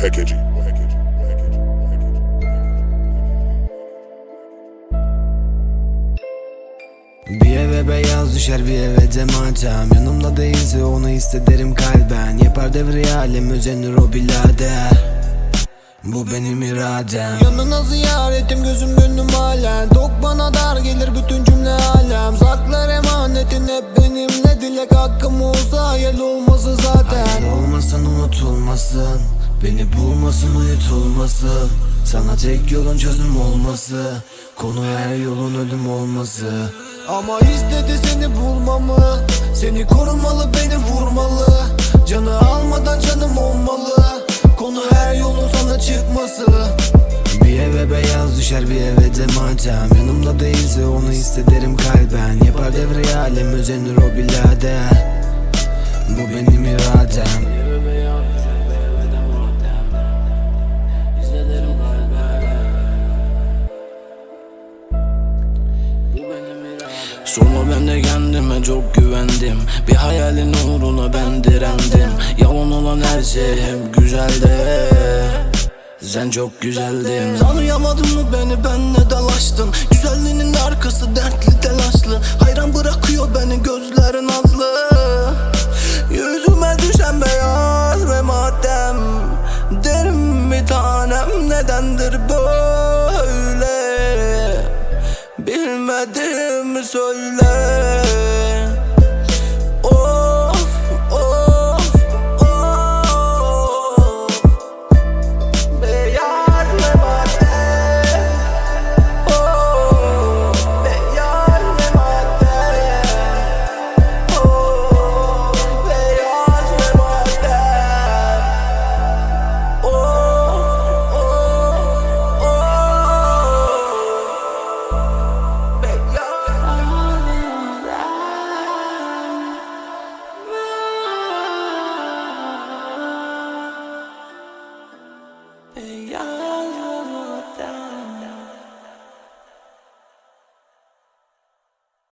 Hekeci. Bir eve beyaz düşer bir eve de matem Yanımda değilse onu hissederim kalben. Yapar devri alem özenir o birader Bu benim iradem. Yanına ziyaretim gözüm gönlüm halen. Tok bana dar gelir bütün cümle alem. Saklar emanetin hep benimle. Dilek hakkım olsa hayal olması zaten. Hayal olmasın unutulmasın Beni bulmasın uyutulmasın Sana tek yolun çözüm olması Konu her yolun ölüm olması. Ama istedi seni bulmamı Seni korumalı beni vurmalı. Canı almadan canım olmalı Konu her yolun sana çıkması. Bir eve beyaz düşer bir eve de matem. Yanımda değilse onu hissederim kalben. Yapar devre alem özenir o birader. Bu benim iradem Sonra ben de kendime çok güvendim. Bir hayalin uğruna ben direndim. Yalan olan her şey hep güzeldi sen çok güzeldin. Tanıyamadın mı beni? Benle dalaştın Güzelliğinin arkası dertli telaşlı. Hayran bırakıyor beni gözlerin azlı Yüzüme düşen beyaz ve matem Derim bir tanem. Nedendir böyle Bilmedim söyle. Oh